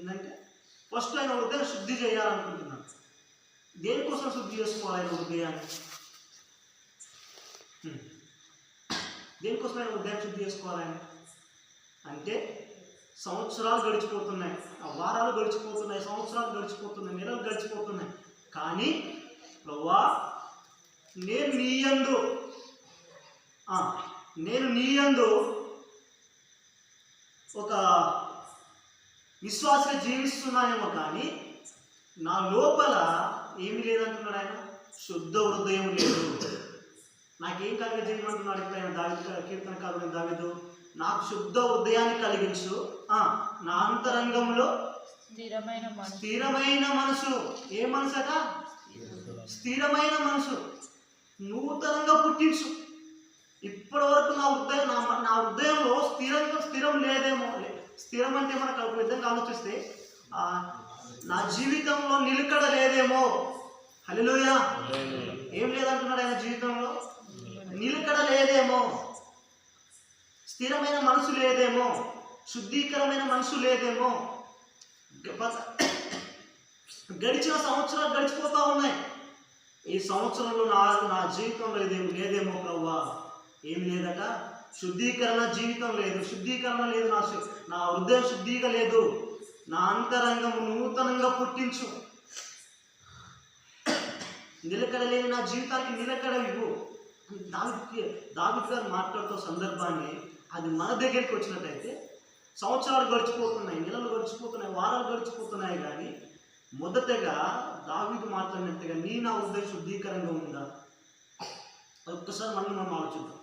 ఏంటంటే ఫస్ట్ ఆయన హృదయం శుద్ధి చేయాలనుకుంటున్నాను దేనికోసం శుద్ధి చేసుకోవాలి ఆయన హృదయాన్ని దేనికోసం ఆయన హృదయం శుద్ధి చేసుకోవాలి ఆయన? అంటే సంవత్సరాలు గడిచిపోతున్నాయి. ఆ వారాలు గడిచిపోతున్నాయి సంవత్సరాలు గడిచిపోతున్నాయి నెలలు గడిచిపోతున్నాయి. కానీ ప్రవ్వా నేను నీయందు నేను నీయందు ఒక విశ్వాసగా జీవిస్తున్నానేమో కానీ నా లోపల ఏమి లేదంటున్నాడు ఆయన. శుద్ధ హృదయం లేదు. నాకేం కలిగ చేయమంటున్నాడు ఇప్పుడు ఆయన దావి కీర్తనకారుడు దావిదు? నాకు శుద్ధ హృదయాన్ని కలిగించు. నా అంతరంగంలో స్థిరమైన మనసు. స్థిరమైన మనసు. ఏ మనసు అట స్థిరమైన మనసు. నూతనంగా పుట్టించు. ఇప్పటి వరకు నా హృదయం నా నా హృదయంలో స్థిరంగా స్థిరం లేదేమో. స్థిరం అంటే మనకు ఒక విధంగా ఆలోచిస్తే నా జీవితంలో నిలకడ లేదేమో. హలోయా ఏం లేదంటున్నాడు ఆయన జీవితంలో? నిలకడ లేదేమో. స్థిరమైన మనసు లేదేమో. శుద్ధీకరమైన మనసు లేదేమో. గడిచిన సంవత్సరాలు గడిచిపోతూ ఉన్నాయి. ఈ సంవత్సరంలో నా నా జీవితంలో ఇదేం లేదేమో ప్రవ్వా? ఏం లేదట? శుద్ధీకరణ జీవితం లేదు. శుద్ధీకరణ లేదు నా నా హృదయ శుద్ధిగా లేదు. నా అంతరంగం నూతనంగా పుట్టించు. నిలకడ లేని నా జీవితానికి నిలకడ ఇవ్వు దావికి దావికి గారు మాట్లాడుతున్న సందర్భాన్ని అది మన దగ్గరికి వచ్చినట్టయితే సంవత్సరాలు గడిచిపోతున్నాయి నెలలు గడిచిపోతున్నాయి వారాలు గడిచిపోతున్నాయి కానీ మొదటగా దావికి మాట్లాడినట్టుగా నీ నా హృదయం శుద్ధీకరంగా ఉందా? ఒక్కసారి మనం మనం ఆలోచిద్దాం.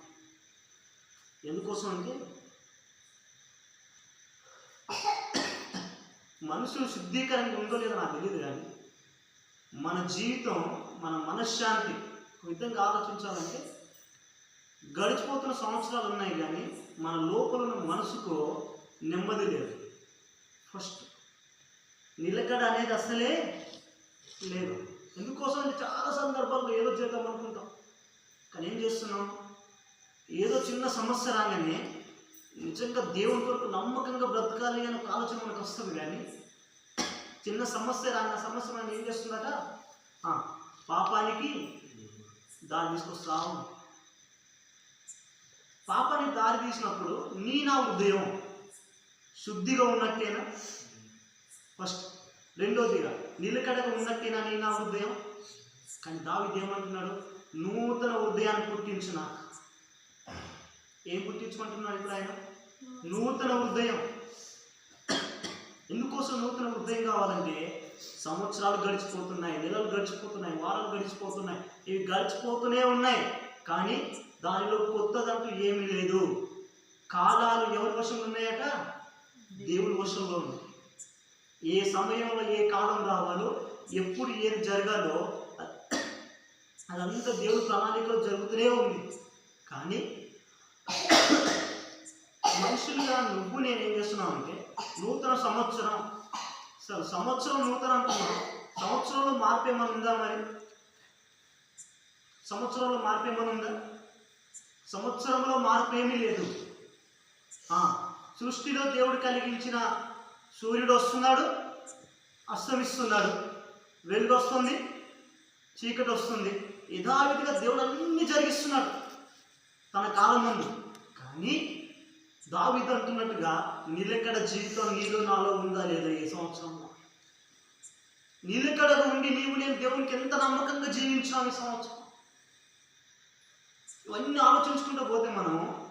ఎందుకోసం అంటే మనుషులు శుద్ధీకరంగా ఉందో లేదో నాకు తెలియదు కానీ మన జీవితం మన మనశ్శాంతి ఒక విధంగా ఆలోచించాలంటే గడిచిపోతున్న సంవత్సరాలు ఉన్నాయి కానీ మన లోపల ఉన్న మనసుకు నెమ్మది లేదు. ఫస్ట్ నిలకడ అనేది అసలే లేదు. ఎందుకోసం అంటే చాలా సందర్భాల్లో ఏదో చేద్దాం అనుకుంటాం. కానీ ఏం చేస్తున్నాం? ఏదో చిన్న సమస్య రాగానే నిజంగా దేవుని కొరకు నమ్మకంగా బ్రతకాలి అని ఒక ఆలోచన మనకు వస్తుంది కానీ చిన్న సమస్య రాని ఆ సమస్య మనం ఏం చేస్తుందట? పాపానికి దారి తీసుకొస్తాము పాపానికి దారి తీసినప్పుడు నీ నా ఉదయం శుద్ధిగా ఉన్నట్టేనా? ఫస్ట్ రెండోదిగా నిలకడగా ఉన్నట్టేనా నీ నా ఉదయం? కానీ దావిది ఏమంటున్నాడు? నూతన ఉదయాన్ని పుట్టించిన ఏం గుర్తించుకుంటున్నాడు ఇప్పుడు ఆయన? నూతన హృదయం. ఎందుకోసం నూతన హృదయం కావాలంటే సంవత్సరాలు గడిచిపోతున్నాయి నెలలు గడిచిపోతున్నాయి వారాలు గడిచిపోతున్నాయి. ఇవి గడిచిపోతూనే ఉన్నాయి కానీ దానిలో కొత్తదంటూ ఏమీ లేదు. కాలాలు ఎవరి వశంలో ఉన్నాయట? దేవుడి వశంలో ఉంది ఏ సమయంలో ఏ కాలం రావాలో ఎప్పుడు ఏది జరగాలో అదంతా దేవుడి ప్రణాళికలో జరుగుతూనే ఉంది. కానీ మనుషులుగా నువ్వు సంవత్సరం అంటే నూతన సంవత్సరం. సంవత్సరం నూతన అంటున్నాం. సంవత్సరంలో మార్పు ఏమైనా ఉందా మరి? సంవత్సరంలో మార్పు ఏమైనా ఉందా? సంవత్సరంలో మార్పు ఏమీ లేదు. ఆ, సృష్టిలో దేవుడు కలిగించిన సూర్యుడు వస్తున్నాడు అస్తమిస్తున్నాడు. వెలుగు వస్తుంది చీకటి వస్తుంది. యథావిధిగా దేవుడు అన్ని జరిగిస్తున్నాడు. తన కాలం ముందు కానీ దావిత అంటున్నట్టుగా నిలకడ జీవితం నీలో నాలో ఉందా లేదా ఈ సంవత్సరంలో నిలకడగా ఉండి నీవు నేను దేవునికి ఎంత నమ్మకంగా జీవించాము ఈ సంవత్సరం? ఇవన్నీ ఆలోచించుకుంటూ పోతే మనం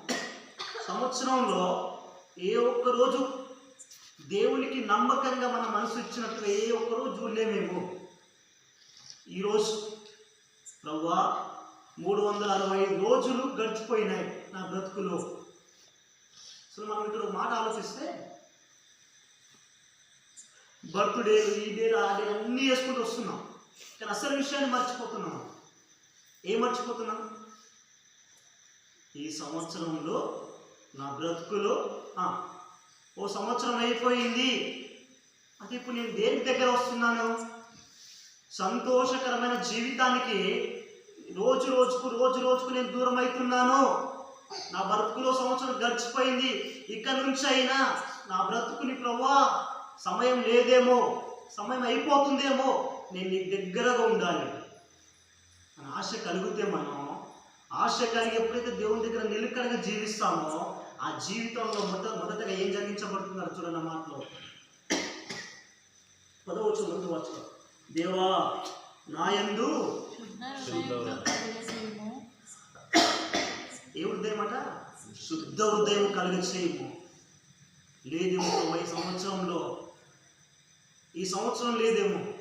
సంవత్సరంలో ఏ ఒక్క రోజు దేవునికి నమ్మకంగా మన మనసు ఇచ్చినట్లు ఏ ఒక్క రోజు చూడలేమేమో ఈరోజు ప్రవ్వా మూడు వందల అరవై ఐదు రోజులు గడిచిపోయినాయి నా బ్రతుకులో. అసలు మనం ఇక్కడ ఒక మాట ఆలోచిస్తే బర్త్డేలు ఈ డేలు ఆ డేలు అన్నీ వేసుకుంటూ వస్తున్నాం. కానీ అసలు విషయాన్ని మర్చిపోతున్నాం ఏం మర్చిపోతున్నాం? ఈ సంవత్సరంలో నా బ్రతుకులో ఓ సంవత్సరం అయిపోయింది. అంటే ఇప్పుడు నేను దేనికి దగ్గర వస్తున్నాను? సంతోషకరమైన జీవితానికి రోజు రోజుకు రోజు రోజుకు నేను దూరం అవుతున్నాను. నా బ్రతుకులో సంవత్సరం గడిచిపోయింది. ఇక నుంచి అయినా నా బ్రతుకుని ప్రవ్వా సమయం లేదేమో సమయం అయిపోతుందేమో నేను నీ దగ్గరగా ఉండాలి. అని ఆశ కలిగితే మనం ఆశ కలిగి ఎప్పుడైతే దేవుని దగ్గర నిలకడగా జీవిస్తామో ఆ జీవితంలో మొదట మొదటగా ఏం జరిగించబడుతుందో చూడండి మాటలో. పదవచ్చు ముందు వచ్చు దేవా నాయందు ఏ హృదయం అట? శుద్ధ హృదయం కలిగ చేయము. లేదేమో ఈ సంవత్సరంలో. ఈ సంవత్సరం లేదేమో.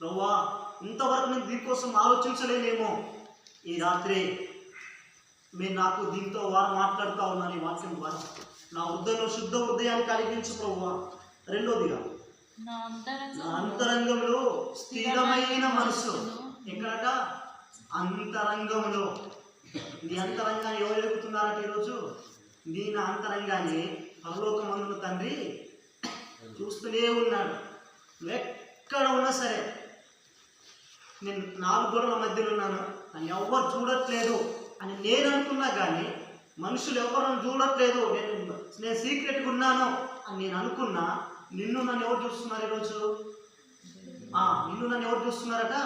ప్రభా ఇంతవరకు నేను దీనికోసం ఆలోచించలేనేమో. ఈ రాత్రి మీరు నాకు దీంతో వారు మాట్లాడుతూ ఉన్నాను ఈ వాక్యం ద్వారా. నా హృదయంలో శుద్ధ హృదయాన్ని కలిగించు ప్రభా. రెండోదిగా నా అంతరంగంలో స్థిరమైన మనసు ఎక్కడట? అంతరంగంలో. నీ అంతరంగాన్ని ఎవరు ఎదుగుతున్నారట ఈరోజు? నీ నా అంతరంగాన్ని పరలోకమందున తండ్రి చూస్తూనే ఉన్నాడు. ఎక్కడ ఉన్నా సరే నేను నాలుగు గోడల మధ్యలో ఉన్నాను. నన్ను ఎవ్వరు చూడట్లేదు అని నేను అనుకున్నా కానీ మనుషులు ఎవరు చూడట్లేదు. నేను నేను సీక్రెట్గా ఉన్నాను అని నేను అనుకున్నా నిన్ను నన్ను ఎవరు చూస్తున్నారు ఈరోజు? ఆ, నిన్ను నన్ను ఎవరు చూస్తున్నారట?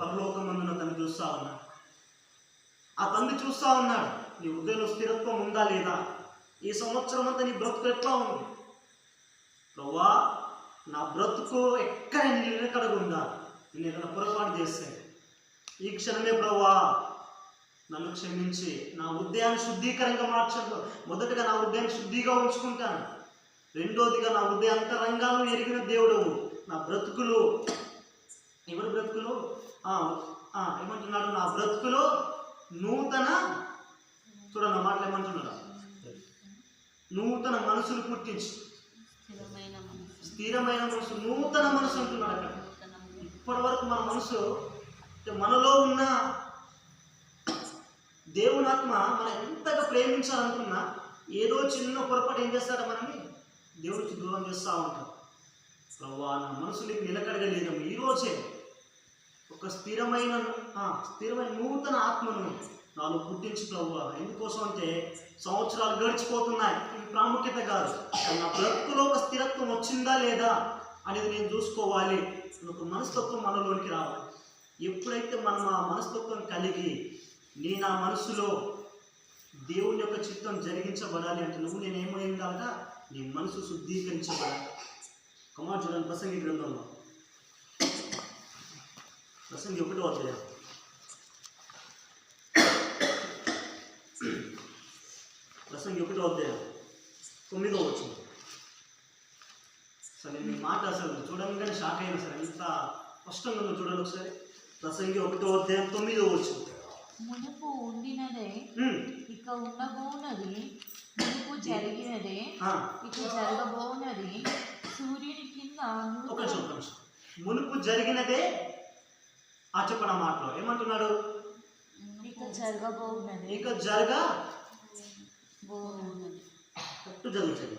పరలోకమందున తను చూస్తా ఉన్నాడు ఆ తండ్రి చూస్తూ ఉన్నాడు నీ హృదయంలో స్థిరత్వం ఉందా లేదా? ఈ సంవత్సరం అంతా నీ బ్రతుకు ఎట్లా ఉంది? ప్రవ్వా నా బ్రతుకు ఎక్కడ నిలకడగా ఉందా? నేను ఎక్కడ పొరపాటు చేస్తే. ఈ క్షణమే ప్రవ్వా నన్ను క్షమించి నా హృదయాన్ని శుద్ధీకరంగా మార్చదు మొదటగా నా హృదయాన్ని శుద్ధిగా ఉంచుకుంటాను. రెండోదిగా నా హృదయ అంతరంగాలను ఎరిగిన దేవుడవు నా బ్రతుకులు ఎవరి బ్రతుకులు? ఏమంటున్నాడు? నా బ్రతుకులో నూతన చూడండి ఆ మాటలు ఏమంటున్నాడు? నూతన మనసులు పుట్టించు. స్థిరమైన మనసు. నూతన మనసు అంటున్నాడు అక్కడ. ఇప్పటి వరకు మన మనసు మనలో ఉన్న దేవుని ఆత్మ మనం ఎంతగా ప్రేమించాలనుకున్నా ఏదో చిన్న పొరపాటు ఏం చేస్తాడో మనని దేవుడికి దూరం చేస్తూ ఉంటాం ప్రభా నా మనసు నీకు ఈ రోజే ఒక స్థిరమైన స్థిరమైన నూతన ఆత్మను నాలో పుట్టించు ప్రభు ఎందుకోసం అంటే సంవత్సరాలు గడిచిపోతున్నాయి. ఇది ప్రాముఖ్యత కాదు. నా బ్రతుకులో ఒక స్థిరత్వం వచ్చిందా లేదా అనేది నేను చూసుకోవాలి. ఒక మనస్తత్వం మనలోనికి రావాలి. ఎప్పుడైతే మనం ఆ మనస్తత్వం కలిగి నీ నా మనసులో దేవుని యొక్క చిత్తం జరిగించబడాలి అంటే నువ్వు నేనేమై ఉండాలట నీ మనసు శుద్ధీకరించబడాలి. కుమార్ చూడండి ప్రసంగి గ్రంథంలో. ప్రసంగి ఒకటో అధ్యాయం ప్రసంగి ఒకటో అధ్యాయం తొమ్మిదో వచ్చింది సరే మీ మాట అసలు చూడంగానే షాక్ అయినా సరే ఎంత స్పష్టంగా ఉందో చూడండి ఒకసారి ప్రసంగి ఒకటో అధ్యాయం తొమ్మిదో వచ్చింది మునుపు ఉండినదే. ఉమ్, ఇక ఉండబోనది. మునుపు జరిగినదే. ఇక జరగబోనది. సూర్యుని కింద ఒక నిమిషం. మునుపు జరిగినదే ఆ చెప్పిన మాటలో. ఏమంటున్నాడు? ఇక జరగబోనది ఇక జరగా? బోనది కట్టు జరుగుతుంది.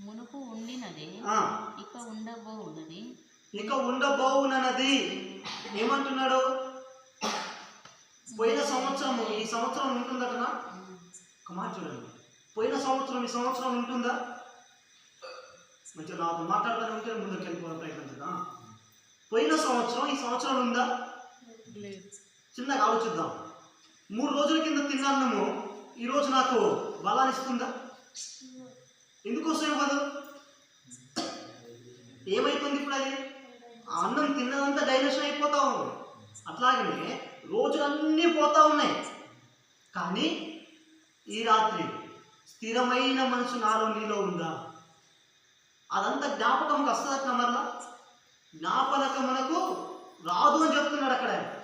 మునుపు ఉండినదే ఇక ఉండబోనది ఇక ఉండబోవునన్నది ఏమంటున్నాడు? పోయిన సంవత్సరం ఈ సంవత్సరం ఉంటుందటనా ఒక మాట చూడండి. పోయిన సంవత్సరం ఈ సంవత్సరం ఉంటుందా? మంచిగా నాతో మాట్లాడాలని ఉంటే ముందుకు వెళ్ళిపోవడం ప్రయత్నించదా పోయిన సంవత్సరం ఈ సంవత్సరం ఉందా? చిన్నగా ఆలోచిద్దాం. మూడు రోజుల కింద తిన్న అన్నము ఈరోజు నాకు బలాన్ని ఇస్తుందా? ఎందుకోసం ఇవ్వదు? ఏమైతుంది ఇప్పుడు అది? ఆ అన్నం తిన్నదంతా డైజెషన్ అయిపోతా ఉంది. అట్లాగనే రోజులన్నీ పోతా ఉన్నాయి. కానీ ఈ రాత్రి స్థిరమైన మనసు నాలో నీలో ఉందా? అదంతా జ్ఞాపకం వస్తుందట మరలా? జ్ఞాపకం మనకు రాదు అని చెప్తున్నాడు అక్కడ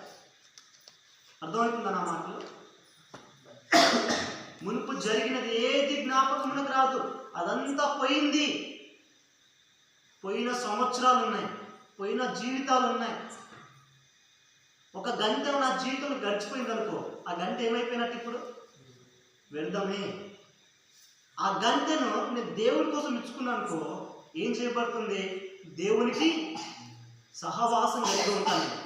అర్థమవుతుందా నా మాటలు? మునుపు జరిగినది ఏది జ్ఞాపకమునకు రాదు. అదంతా పోయింది. పోయిన సంవత్సరాలు ఉన్నాయి పోయిన జీవితాలు ఉన్నాయి ఒక గంట నా జీవితం గడిచిపోయింది అనుకో ఆ గంట ఏమైపోయినట్టు ఇప్పుడు? వెళ్దామే ఆ గంటను నేను దేవుడి కోసం ఇచ్చుకున్నాను అనుకో ఏం చేయబడుతుంది? దేవునికి సహవాసం కలిగి ఉంటాను.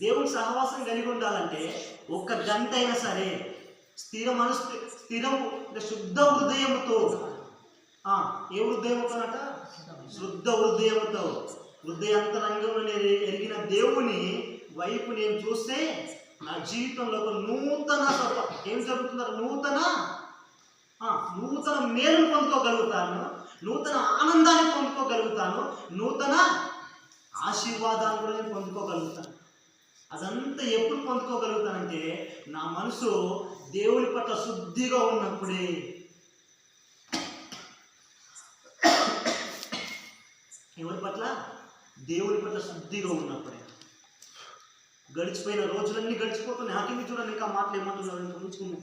దేవుని సహవాసం కలిగి ఉండాలంటే ఒక్క గంట అయినా సరే స్థిర మనసు స్థిరం శుద్ధ హృదయంతో ఏ హృదయంతోనట శుద్ధ హృదయంతో హృదయంతరంగంలో నేను ఎరిగిన దేవుని వైపు నేను చూస్తే నా జీవితంలో ఒక నూతన ఏం జరుగుతుందో నూతన నూతన మేలును పొందుకోగలుగుతాను నూతన ఆనందాన్ని పొందుకోగలుగుతాను నూతన ఆశీర్వాదాన్ని కూడా నేను పొందుకోగలుగుతాను. అదంతా ఎప్పుడు పొందుకోగలుగుతానంటే నా మనసు దేవుని పట్ల శుద్ధిగా ఉన్నప్పుడే. ఎవరి పట్ల? దేవుని పట్ల శుద్ధిగా ఉన్నప్పుడే. గడిచిపోయిన రోజులన్నీ గడిచిపోతున్నాయి. నాకేమి చూడండి ఇంకా మాటలు ఏమంటున్నారు ఇంకా ఉంచుకున్నాం.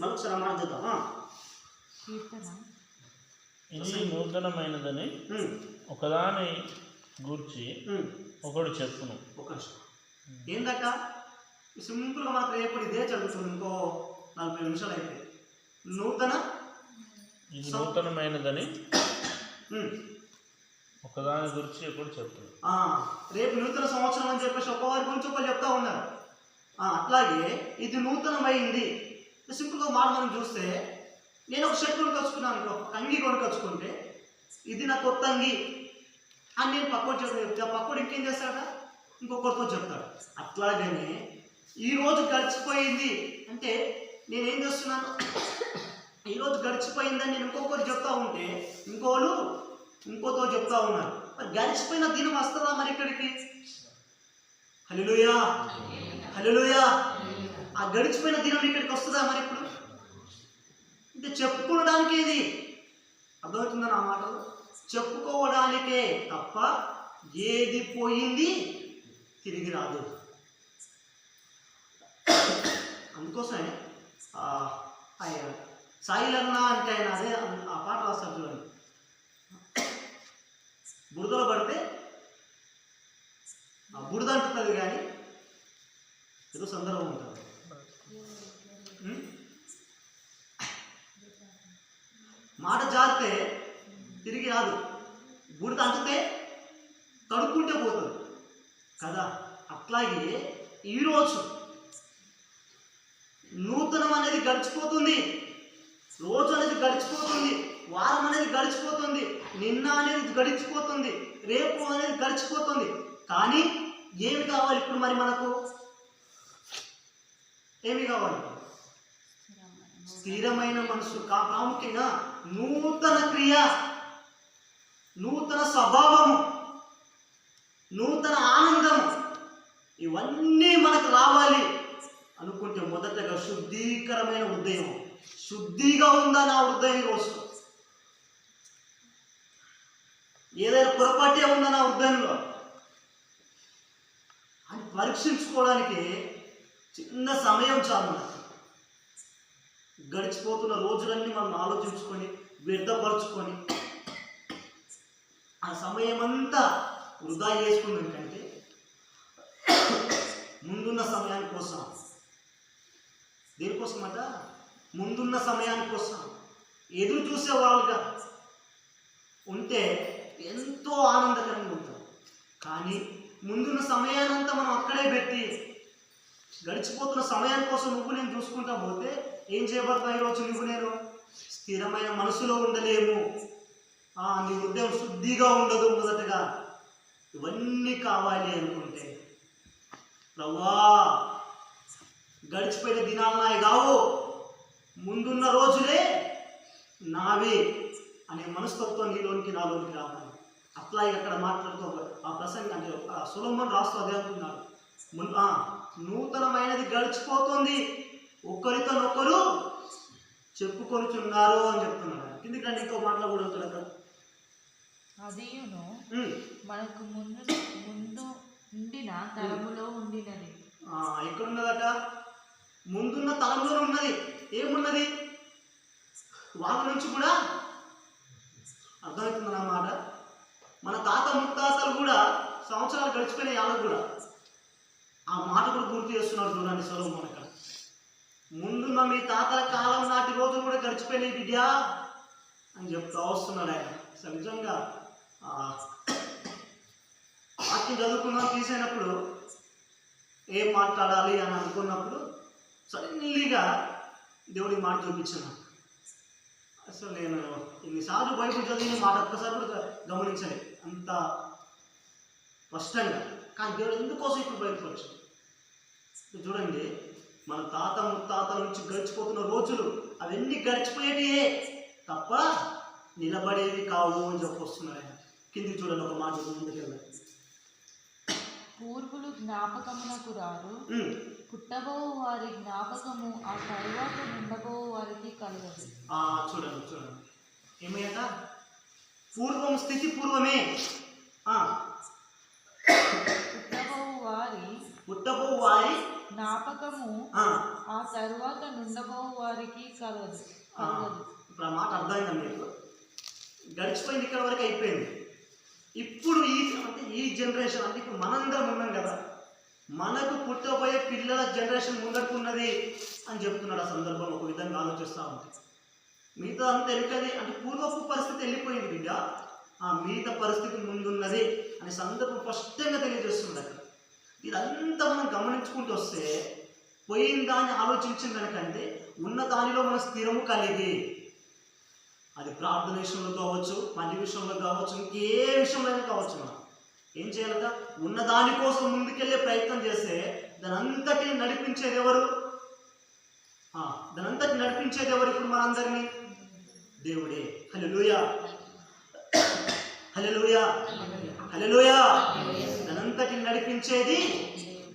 మరొకసారి మాట ఇది నూతనమైనదని. ఒకదాని గూర్చి. ఒకడు చెప్పును. ఒక ఏందక్క? సింపుల్గా మనకు రేపు ఇదే చదువుతుంది ఇంకో నలభై నిమిషాలు అయితే నూతన ఇది నూతనమైనదని. ఒకదాని గురించి చెప్పును. ఆ, రేపు నూతన సంవత్సరం అని చెప్పేసి ఒక్కవారి గురించి ఒకరు చెప్తా ఉన్నారు. ఆ, అట్లాగే ఇది నూతనమైంది. సింపుల్గా మాట మనం చూస్తే నేను ఒక షర్ట్ కొనుకొచ్చుకున్నాను అనుకో, అంగి కొనుకొచ్చుకుంటే ఇది నా కొత్త అంగి. అని నేను పక్కోటి చెప్తే పక్కోడు ఇంకేం చేస్తాడా ఇంకొకరితో చెప్తాడు. అట్లాగనే ఈరోజు గడిచిపోయింది అంటే నేనేం చేస్తున్నాను? ఈరోజు గడిచిపోయిందని నేను ఇంకొకరు చెప్తా ఉంటే ఇంకోళ్ళు ఇంకోతో చెప్తా ఉన్నారు. మరి గడిచిపోయిన దినం వస్తుందా మరి ఇక్కడికి? హలోయా హలోయా ఆ గడిచిపోయిన దినం ఇక్కడికి వస్తుందా మరి ఇప్పుడు? అంటే చెప్పుకోవడానికి ఇది. అర్థమవుతుందా నా మాటలు? చెప్పుకోవడానికే తప్ప ఏది పోయింది తిరిగి రాదు. అందుకోసమే ఆయన సాయిలన్న అంటే ఆయన అదే ఆ పాట రాస్తారు చూడండి. బురదలో పడితే ఆ బురద అంటున్నది కానీ ఏదో సందర్భం ఉంటుంది. మాట జారితే తిరిగి రాదు. బురద అంటుతే తడుక్కుంటే పోతుంది. కదా? అట్లాగే ఈరోజు నూతనం అనేది గడిచిపోతుంది. రోజు అనేది గడిచిపోతుంది. వారం అనేది గడిచిపోతుంది. నిన్న అనేది గడిచిపోతుంది. రేపు అనేది గడిచిపోతుంది. కానీ ఏమి కావాలి ఇప్పుడు మరి మనకు? ఏమి కావాలి? స్థిరమైన మనసు. కా- ప్రాముఖ్యంగా నూతన క్రియ. నూతన స్వభావము నూతన ఆనందం ఇవన్నీ మనకు రావాలి అనుకుంటే మొదటగా శుద్ధీకరమైన హృదయం శుద్ధిగా ఉందా నా హృదయం ఈరోజు? ఏదైనా పొరపాటే ఉందా నా హృదయంలో? అని పరీక్షించుకోవడానికి చిన్న సమయం చాలు గడిచిపోతున్న రోజులన్నీ మనం ఆలోచించుకొని వ్యర్థపరుచుకొని ఆ సమయం అంతా వృధా చేసుకుందంటే ముందున్న సమయాని కోసం. దేనికోసం ముందున్న సమయాని కోసం. ఎదురు చూసే వాళ్ళుగా ఉంటే ఎంతో ఆనందకరంగా ఉంటాం. కానీ ముందున్న సమయానంతా మనం అక్కడే పెట్టి గడిచిపోతున్న సమయాని కోసం నువ్వు నేను చూసుకుంటా పోతే ఏం చేయబడతావు ఈరోజు నువ్వు నేను? స్థిరమైన మనసులో ఉండలేము. నీ హృదయం శుద్ధిగా ఉండదు మొదటగా. ఇవన్నీ కావాలి అనుకుంటే. ప్రవ్వా గడిచిపోయిన దినాలు నాయి కావు. ముందున్న రోజులే నావే అనే మనస్తత్వం నీలోనికి నాలోనికి రావాలి. అట్లా అక్కడ మాట్లాడుతూ ఆ ప్రసంగం అంటే సులభం రాస్తూ అదే అంటున్నాడు. నూతనమైనది గడిచిపోతుంది. ఒకరితోనొకరు చెప్పుకొనిచున్నారు అని చెప్తున్నాడు. కిందికి రండి ఇంకో మాట్లాడకూడదు అక్కడ. అదియును ఉమ్. మనకు ముందు ముందు ఉండిన తరములో ఉండినది. ఆ, ఎక్కడున్నదట? ముందున్న తలంలో ఉన్నది. ఏమున్నది? వాళ్ళ నుంచి కూడా అర్థమవుతుంది అన్నమాట మన తాత ముత్తాతలు కూడా సంవత్సరాలు గడిచిపోయినాయి వాళ్ళకు కూడా. ఆ మాట కూడా గుర్తు చేస్తున్నాడు చూడండి సొలొమోన్ ఇక్కడ ముందున్న మీ తాతల కాలం నాటి రోజులు కూడా గడిచిపోయినాయి బిడ్యా అని చెప్తా వస్తున్నాడు ఆయన. నిజంగా వాక్యం చదువుకున్నాం తీసేనప్పుడు ఏం మాట్లాడాలి అని అనుకున్నప్పుడు సడన్లీగా దేవుడి మాట చూపించాను. అసలు నేను ఇన్నిసార్లు బైబిల్ చదివిన మాట ఒక్కసారి కూడా గమనించలే అంత స్పష్టంగా. కానీ దేవుడు ఎందుకోసం ఇప్పుడు బయటకు వచ్చాడు? చూడండి మన తాత ముత్తాతల నుంచి గడిచిపోతున్న రోజులు అవన్నీ గడిచిపోయేటియే తప్ప నిలబడేవి కావు అని చెప్పొస్తున్నాయి కిందికి చూడండి ఒక మాట ముందుకెళ్ళి పూర్వులు జ్ఞాపకమునకు రారు. పుట్టబో వారి జ్ఞాపకము ఆ తరువాత ఉండబో వారికి కలగదు. ఆ, చూడండి చూడండి. ఏమయ్యాట? పూర్వం స్థితి పూర్వమే. ఆ, పుట్టబో వారి పుట్టబో వారి జ్ఞాపకము ఆ, తరువాత నుండబో వారికి కలగదు. ఇప్పుడు ఆ మాట అర్థమైందా మీకు? గడిచిపోయింది ఇక్కడ వరకు అయిపోయింది. ఇప్పుడు ఈ అంటే ఈ జనరేషన్ అంటే ఇప్పుడు మనందరం ఉన్నాం కదా. మనకు పుట్టబోయే పిల్లల జనరేషన్ ముందడుకున్నది అని చెప్తున్నాడు ఆ సందర్భంలో ఒక విధంగా ఆలోచిస్తూ ఉంటుంది మిగతా అంతా ఎందుకది అంటే పూర్వపు పరిస్థితి వెళ్ళిపోయింది బిడ్డ. ఆ మిగతా పరిస్థితి ముందున్నది అనే సందర్భం స్పష్టంగా తెలియజేస్తుంది అక్కడ. ఇదంతా మనం గమనించుకుంటూ వస్తే పోయిన దాన్ని ఆలోచించిన దానికంటే ఉన్న దానిలో మన స్థిరము కలిగి అది ప్రార్థన విషయంలో కావచ్చు పని విషయంలో కావచ్చు ఇంకే విషయంలో కావచ్చు మనం. ఏం చేయాలిగా ఉన్న దానికోసం ముందుకెళ్ళే ప్రయత్నం చేస్తే దాని అంతటిని నడిపించేది ఎవరు? ఆ, దాని అంతటి నడిపించేది ఎవరు ఇప్పుడు మనందరినీ? దేవుడే. హలోయా హలోయా హలోయా దానంతటిని నడిపించేది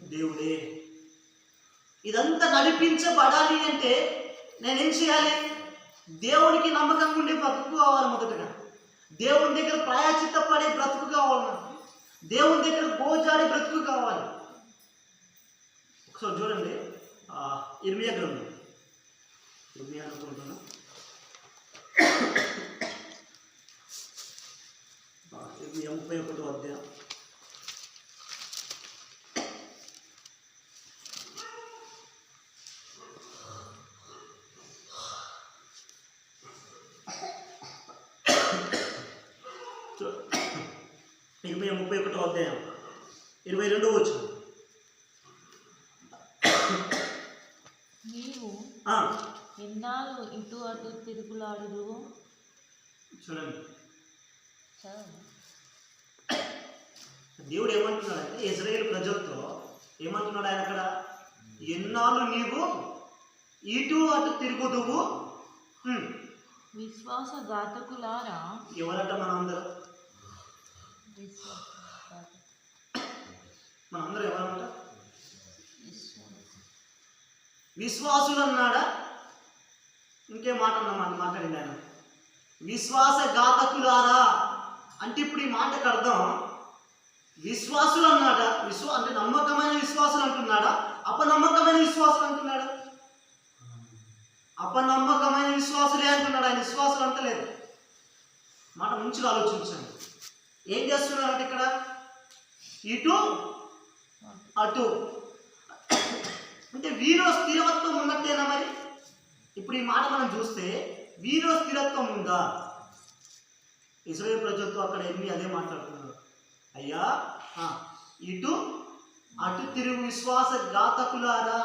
దేవుడే. ఇదంతా నడిపించబడాలి అంటే నేనేం చేయాలి? దేవునికి నమ్మకం ఉండే బ్రతుకు కావాలి మొదటగా. దేవుని దగ్గర ప్రాయచిత్త పడే బ్రతుకు కావాలి నాకు. దేవుని దగ్గర గోజాడే బ్రతుకు కావాలి. ఒకసారి చూడండి. ఇర్మియా గ్రంథం. ఇర్మియా అనుకుంటున్నా. ఇర్మియా ముప్పై ఒకటో అధ్యాయం చూ- ఇరవై ముప్పై ఒకటో అధ్యాయం ఇరవై రెండో వచ్చు నీవు ఎన్నాళ్ళు ఇటు అటు తిరుగులాడుదు చూడండి. దేవుడు ఏమంటున్నాడంటే ఇజ్రాయేల్ ప్రజలతో ఏమంటున్నాడు ఆయన అక్కడ? ఎన్నాళ్ళు నీవు ఇటు అటు తిరుగుదువు? హ్మ్. విశ్వాసఘాతకులారా ఎవరట మనందరం విశ్వాసఘాతకులారా. మన అందరూ విశ్వాస విశ్వాసులు అన్నాడా ఇంకే మాట అన్నమాట మాట్లాడింది ఆయన. విశ్వాసఘాతకులారా? అంటే ఇప్పుడు ఈ మాటకు అర్థం విశ్వాసులు అన్నాడా విశ్వ అంటే నమ్మకమైన విశ్వాసులు అంటున్నాడా? అపనమ్మకమైన విశ్వాసులు అంటున్నాడా? అపనమ్మకమైన విశ్వాసులే అంటున్నాడు. ఆయన విశ్వాసులు అంటలేదు. మాట మంచిగా ఆలోచించండి. ఏం చేస్తున్నారంటే ఇక్కడ? ఇటు అటు. అంటే వీరో స్థిరత్వం ఉన్నట్టేనా మరి? ఇప్పుడు ఈ మాట మనం చూస్తే వీరో స్థిరత్వం ఉందా? ఇస్రాయేల్ ప్రజలతో అక్కడ ఎన్ని అదే మాట్లాడుతున్నారు? అయ్యా ఇటు అటు తిరుగు విశ్వాస ఘాతకులారా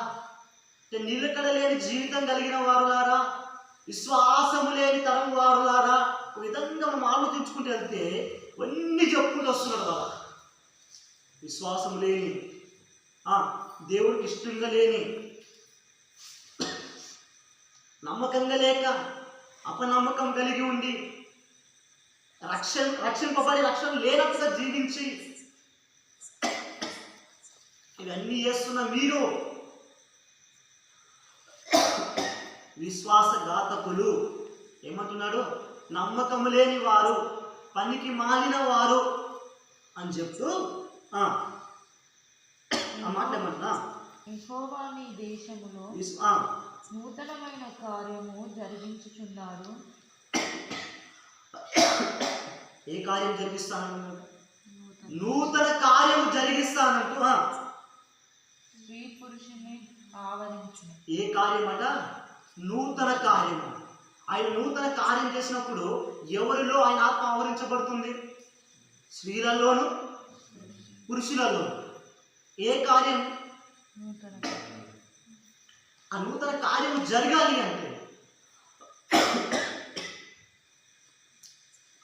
అంటే నిలకడ లేని జీవితం కలిగిన వారులారా విశ్వాసము లేని తరం వారులారా ఒక విధంగా మనం ఆలోచించుకుంటూ వెళ్తే అన్ని చెప్పుకుంటూ వస్తున్నాడు బాబా. విశ్వాసం లేని దేవుడికి ఇష్టంగా లేని నమ్మకంగా లేక అపనమ్మకం కలిగి ఉండి రక్షణ రక్షింపబడి రక్షణ లేనట్టుగా జీవించి ఇవన్నీ చేస్తున్న మీరు విశ్వాసఘాతకులు. ఏమంటున్నాడు? నమ్మకము లేని వారు పనికి మాలిన వారు అని చెప్తూ ఆ, ఆ మాట ఏమంటున్నా యెహోవా నీ దేశములో నూతనమైన కార్యము జరిగించుచున్నాడు. ఏ కార్యం జరిగిస్తాను? నూతన కార్యం జరిగిస్తానంటూ స్త్రీ పురుషుని ఆవరించును ఏ కార్యం అట నూతన కార్యము. ఆయన నూతన కార్యం చేసినప్పుడు ఎవరిలో ఆయన ఆత్మ ఆవరించబడుతుంది? స్త్రీలలోను పురుషులలో ఏ కార్యం? ఆ నూతన కార్యం జరగాలి అంటే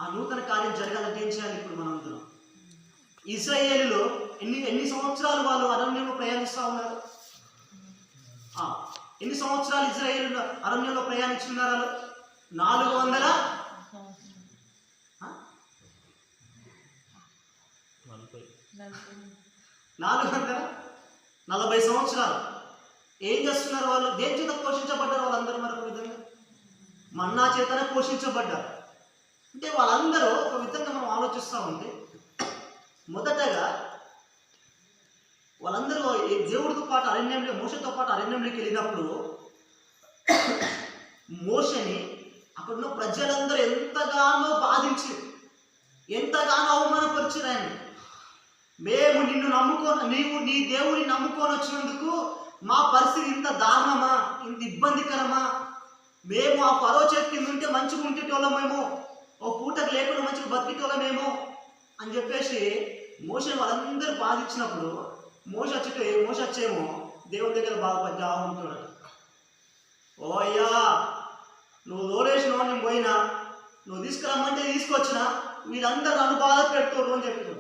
ఆ నూతన కార్యం జరగాలంటే ఏం చేయాలి ఇప్పుడు మనం అందరం ఇజ్రాయేలులో ఎన్ని ఎన్ని సంవత్సరాలు వాళ్ళు అరణ్యంలో ప్రయాణిస్తూ ఉన్నారు? ఆ, ఎన్ని సంవత్సరాలు ఇజ్రాయేలు అరణ్యంలో ప్రయాణించున్నారు వాళ్ళు? నాలుగు వందల? నలభై. నాలుగు వందల నలభై సంవత్సరాలు. ఏం చేస్తున్నారు వాళ్ళు? దేని చేత పోషించబడ్డారు వాళ్ళందరూ మరొక విధంగా? మన్నా చేతనే పోషించబడ్డారు. అంటే వాళ్ళందరూ ఒక విధంగా మనం ఆలోచిస్తూ ఉంటే మొదటగా వాళ్ళందరూ ఈ దేవుడితో పాటు అరణ్యంలో మోసతో పాటు అరణ్యంలోకి వెళ్ళినప్పుడు మోషని అక్కడున్న ప్రజలందరూ ఎంతగానో బాధించి ఎంతగానో అవమానపరిచారు ఆయన మేము నిన్ను నమ్ముకొని నీవు నీ దేవుని నమ్ముకొని వచ్చినందుకు మా పరిస్థితి ఇంత దారుణమా? ఇంత ఇబ్బందికరమా? మేము ఆ పరో చేతి ఉంటే మంచిగా ఉండేటోళ్ళమేమో ఓ పూటకు లేకుండా మంచిగా బతికేటోళ్ళమేమో అని చెప్పేసి మోస వాళ్ళందరూ బాధించినప్పుడు మోస వచ్చేట మోస వచ్చేమో దేవుని దగ్గర బాధపడ్డా ఉంటాడు. ఓ అయ్యా నువ్వు లోడేసిన వాడిని పోయినా నువ్వు తీసుకురమ్మంటే తీసుకొచ్చినా వీళ్ళందరూ నన్ను బాధ పెడుతున్నారు అని చెప్పారు.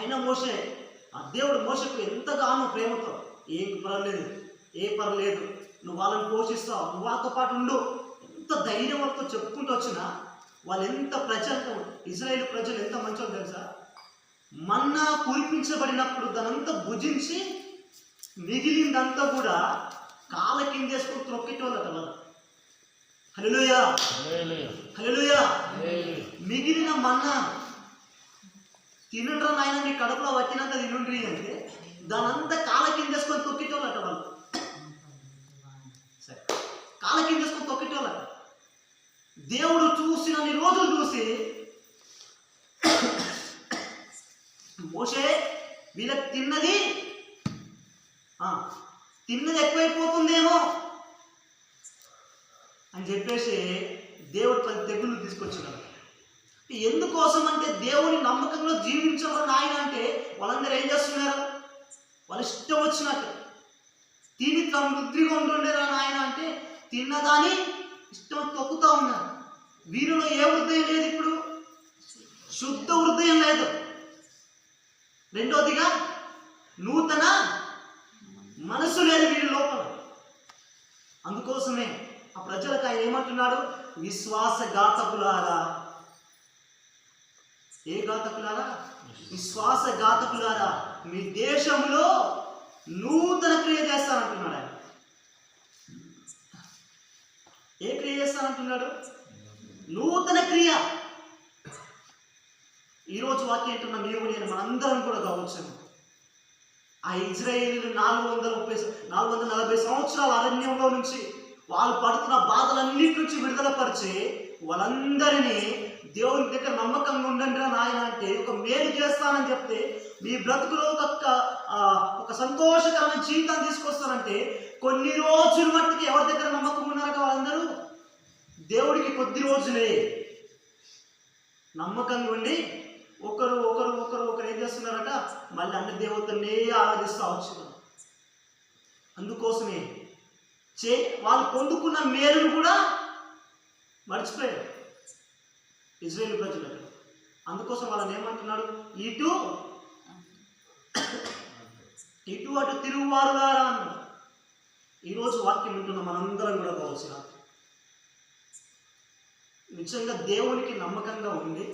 అయినా మోసే ఆ దేవుడు మోసకు ఎంతగానో ప్రేమతో ఏం పర్లేదు ఏ పర్లేదు నువ్వు వాళ్ళని పోషిస్తావు నువ్వు వాళ్ళతో పాటు ఉండు. ఎంత ధైర్యం వాళ్ళతో చెప్పుకుంటూ వచ్చినా వాళ్ళు ఎంత ప్రజలకు ఇజ్రాయేల్ ప్రజలు ఎంత మంచో తెలుసా? మన్నా కురిపించబడినప్పుడు దానంతా భుజించి మిగిలిందంతా కూడా కాళ్ళ కిందేసుకుని త్రొక్కేటోళ్ళట వాళ్ళు. హలోయా. మిగిలిన మన్నా తినుండ్రా నాయన నీ కడుపులో వచ్చినంత తినుండ్రి అంటే దానంతా కాళ్ళ కింద చేసుకొని తొక్కేటోళ్ళట వాళ్ళు. సరే కాళ్ళ కింద వేసుకొని తొక్కేటోళ్ళట. దేవుడు చూసినన్ని రోజులు చూసి మోసే వీళ్ళకి తిన్నది ఆ, తిన్నది ఎక్కువైపోతుందేమో అని చెప్పేసి ఎందుకోసం అంటే దేవుని నమ్మకంలో జీవించమని ఆయన అంటే వాళ్ళందరూ ఏం చేస్తున్నారు? వాళ్ళ ఇష్టం వచ్చినట్టు. తిని సమృద్ధిగా ఉంటుండేరా నాయన అంటే తిన్నదాని ఇష్టం తొక్కుతూ ఉన్నారు. వీరిలో ఏ హృదయం లేదు ఇప్పుడు. శుద్ధ హృదయం లేదు. రెండోదిగా నూతన మనసు లేదు వీరి లోపల. అందుకోసమే ఆ ప్రజలకు ఆయన ఏమంటున్నాడు? విశ్వాసఘాతకులారా ఏ ఘాతకులారా? విశ్వాస ఘాతకులారా? మీ దేశంలో నూతన క్రియ చేస్తానంటున్నాడు ఆయన. ఏ క్రియ చేస్తానంటున్నాడు? నూతన క్రియ. ఈరోజు వాక్యం ఏంటున్న మేము నేను మనందరం కూడా కావచ్చు. ఆ ఇజ్రాయేలీలు నాలుగు వందల ముప్పై నాలుగు వందల నలభై సంవత్సరాల అరణ్యంలో నుంచి వాళ్ళు పడుతున్న బాధలన్నిటి నుంచి విడుదలపరిచి వాళ్ళందరినీ దేవుని దగ్గర నమ్మకంగా ఉండండి రా నాయన అంటే ఒక మేలు చేస్తానని చెప్తే మీ బ్రతుకులో ఒక ఒక సంతోషకరమైన జీవితాన్ని తీసుకొస్తానంటే కొన్ని రోజుల మట్టికి ఎవరి దగ్గర నమ్మకం ఉన్నారు వాళ్ళందరూ? దేవుడికి కొద్ది రోజులే. నమ్మకంగా ఉండి ఒకరు ఒకరు ఒకరు ఒకరు ఏం చేస్తున్నారట? మళ్ళీ అన్ని దేవతలనే ఆరాధిస్తూ వచ్చినారు అందుకోసమే చే వాళ్ళు పొందుకున్న మేలును కూడా మర్చిపోయారు. ఇజ్రాయేల్ ప్రజలకు. అందుకోసం వాళ్ళని ఏమంటున్నాడు? ఇటు ఇటు అటు తిరుగువారులారా అన్నాడు ఈరోజు వాక్యం వింటున్న మనందరం కూడా కావాల్సిన నిజంగా దేవునికి నమ్మకంగా ఉండి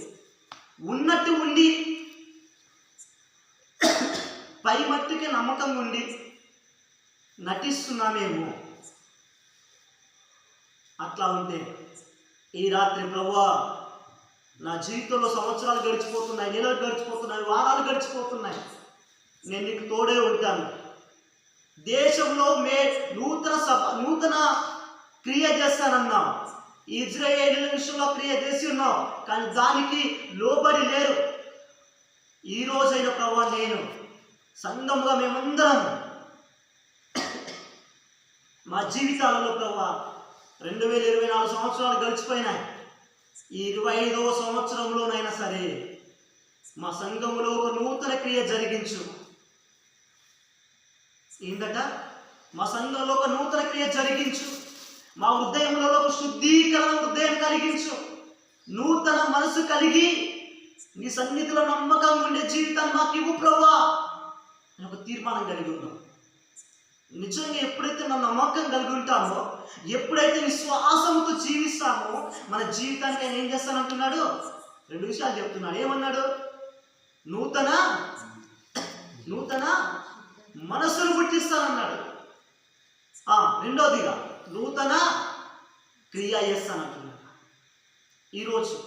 ఉన్నట్టు ఉండి పై మట్టుకే నమ్మకం ఉండి నటిస్తున్నామేమో. అట్లా ఉంటే ఈ రాత్రి ప్రభా నా జీవితంలో సంవత్సరాలు గడిచిపోతున్నాయి నెలలు గడిచిపోతున్నాయి వారాలు గడిచిపోతున్నాయి. నేను నీకు తోడే ఉంటాను. దేశంలో మే నూతన సభ నూతన క్రియ చేస్తానన్నావు. ఇజ్రాయేల్ విషయంలో క్రియ చేసి ఉన్నావు కానీ దానికి లోబడి లేరు. ఈ రోజైన ప్రభా నేను సంఘంగా మేమందరం మా జీవితాలలో ప్రభా రెండు వేల ఇరవై నాలుగు సంవత్సరాలు గడిచిపోయినాయి. ఈ ఇరవై ఐదవ సంవత్సరంలోనైనా సరే మా సంఘములో ఒక నూతన క్రియ జరిగించు. ఏందట? మా సంఘంలో ఒక నూతన క్రియ జరిగించు. మా హృదయంలో ఒక శుద్ధీకరణ హృదయం కలిగించు. నూతన మనసు కలిగి నీ సన్నిధిలో నమ్మకం ఉండే జీవితాన్ని మాకు ఇవ్వు ప్రభా. అని ఒక తీర్మానం కలిగి ఉన్నాం. నిజంగా ఎప్పుడైతే మన నమ్మకం కలిగి ఉంటామో ఎప్పుడైతే విశ్వాసంతో జీవిస్తామో మన జీవితానికి ఆయన ఏం చేస్తానంటున్నాడు? రెండు విషయాలు చెప్తున్నాడు. ఏమన్నాడు? నూతన నూతన మనస్సును పుట్టిస్తానన్నాడు. రెండోదిగా నూతన క్రియ చేస్తానంటున్నాడు. ఈరోజు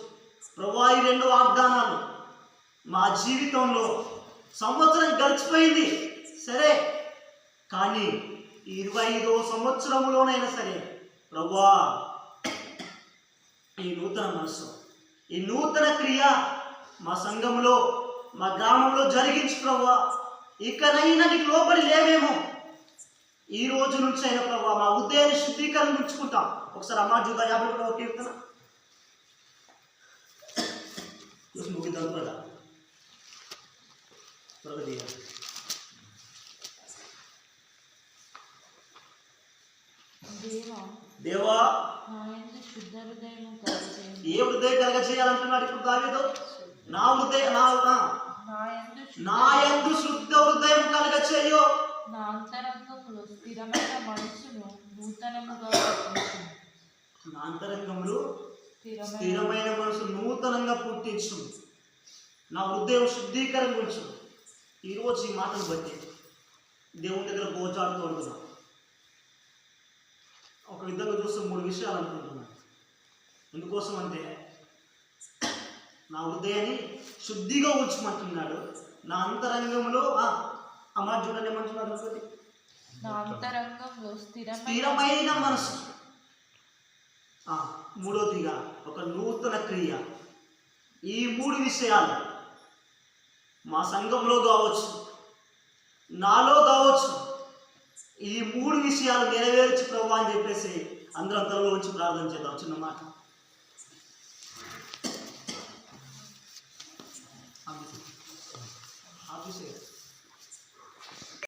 ప్రభా ఈ రెండు వాగ్దానాలు మా జీవితంలో సంవత్సరం గడిచిపోయింది. సరే కానీ ఇరవై ఐదో సంవత్సరంలోనైనా సరే ప్రభా ఈ నూతన మనసు ఈ నూతన క్రియ మా సంఘంలో మా గ్రామంలో జరిగించు ప్రభా ఇకనైనా నీకు లోబడి లేవేమో. ఈ రోజు నుంచి అయినా ప్రభా మా ఉదయాన్ని శుద్ధీకరణ ఉంచుకుంటాం. ఒకసారి అమ్మా జూదా యాభై కూడా కీర్తన. ముగిద్దాం ప్రభా త్వరగా దేవా ఏ హృదయ కలగ చేయాలంటున్నాడు ఇప్పుడు దావేదో? నా హృదయ నా నా- యందు శుద్ధ- హృదయం కలగ చేయో నా అంతరంగంలో స్థిరమైన మనసును నూతనముగా పుట్టించుము. నా అంతరంగంలో స్థిరమైన స్థిరమైన మనసు నూతనంగా పుట్టించు నా హృదయం శుద్ధీకరణ గురించు ఈరోజు ఈ మాటను బట్టి దేవుని దగ్గర గోచాడుతూ ఉంటున్నాం. ఒక విధంగా చూస్తే మూడు విషయాలు అనుకుంటున్నాను. ఎందుకోసం అంటే నా హృదయాన్ని శుద్ధిగా ఉంచమంటున్నాడు. నా అంతరంగంలో మాట చూడండి ఏమంటున్నాడు ఒకటి నా అంతరంగంలో స్థిరమైన మనసు. మూడోదిగా ఒక నూతన క్రియ. ఈ మూడు విషయాలు మా సంఘంలో కావచ్చు నాలో కావచ్చు ఈ మూడు విషయాలు నెరవేర్చి ప్రభు అని చెప్పేసి అందరం తలలో వచ్చి ప్రార్థన చేద్దాం. చిన్న మాట. అభిషేక్